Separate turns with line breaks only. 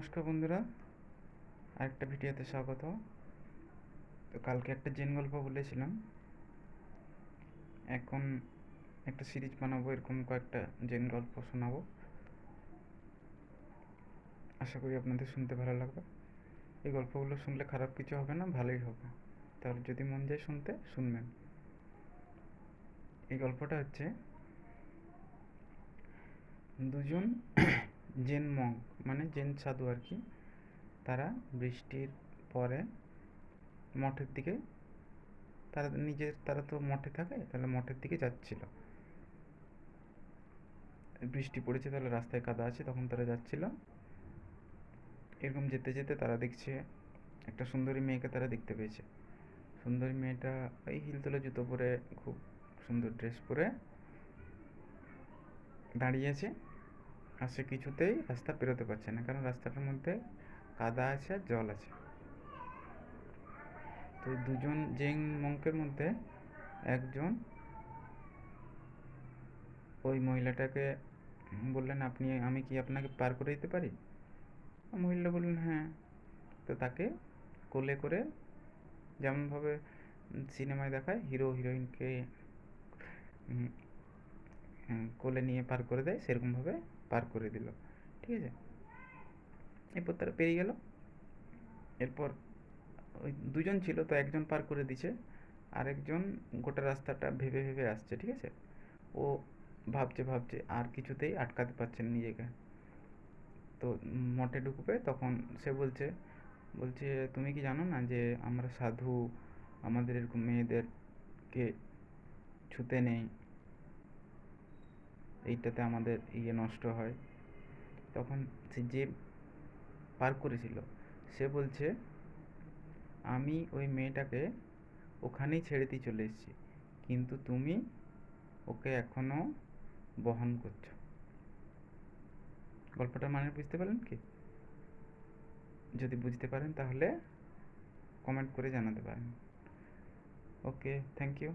নমস্কার বন্ধুরা। আরেকটা ভিডিওতে স্বাগত। তো কালকে একটা জেন গল্প বলেছিলাম। এখন একটা সিরিজ বানাবো, এরকম কয়েকটা জেন গল্প শোনাবো। আশা করি আপনাদের শুনতে ভালো লাগবে। এই গল্পগুলো শুনলে খারাপ কিছু হবে না, ভালোই হবে। তাহলে যদি মন যায় শুনতে, শুনবেন। এই গল্পটা হচ্ছে, দুজন জেন মঙ্ক মানে জেন সাধু আর কি, তারা বৃষ্টির পরে মঠের দিকে, তারা নিজের, তারা তো মঠে থাকে, তাহলে মঠের দিকে যাচ্ছিল। বৃষ্টি পড়েছে, তাহলে রাস্তায় কাদা আছে, তখন তারা যাচ্ছিল। এরকম যেতে যেতে তারা দেখছে, একটা সুন্দরী মেয়েকে তারা দেখতে পেয়েছে। সুন্দরী মেয়েটা ওই হিলতলা জুতো পরে, খুব সুন্দর ড্রেস পরে দাঁড়িয়ে আছে। আর সে কিছুতেই রাস্তা পেরোতে পারছে না, কারণ রাস্তাটার মধ্যে কাদা আছে আর জল আছে। তো দুজন জেং মঙ্কের মধ্যে একজন ওই মহিলাটাকে বললেন, আপনি, আমি কি আপনাকে পার করে দিতে পারি? মহিলা বললেন হ্যাঁ। তো তাকে কোলে করে যেমনভাবে সিনেমায় দেখায়, হিরো, হিরোইনকে কোলে নিয়ে পার করে দেয়, সেরকমভাবে পার করে দিল। ঠিক আছে? এরপর তারা পেরিয়ে গেল। এরপর ওই দুজন ছিল, তো একজন পার করে দিছে। আরেকজন গোটা রাস্তাটা ভেবে ভেবে আসছে, ঠিক আছে? ও ভাবছে ভাবছে, আর কিছুতেই আটকাতে পারছে না নিজেকে। তো মঠে ঢুকবে, তখন সে বলছে বলছে, তুমি কি জানো না যে আমরা সাধু, আমাদের এরকম মেয়েদেরকে ছুতে নেই? এইটাতে আমাদের ইয়ে নষ্ট হয়। তখন সে যে পার করেছিল, সে বলছে, আমি ওই মেয়েটাকে ওখানেই ছেড়ে দিয়ে চলে এসেছি, কিন্তু তুমি ওকে এখনও বহন করছ। গল্পটা মানে বুঝতে পারলেন কি? যদি বুঝতে পারেন তাহলে কমেন্ট করে জানাতে পারেন। Okay, thank you.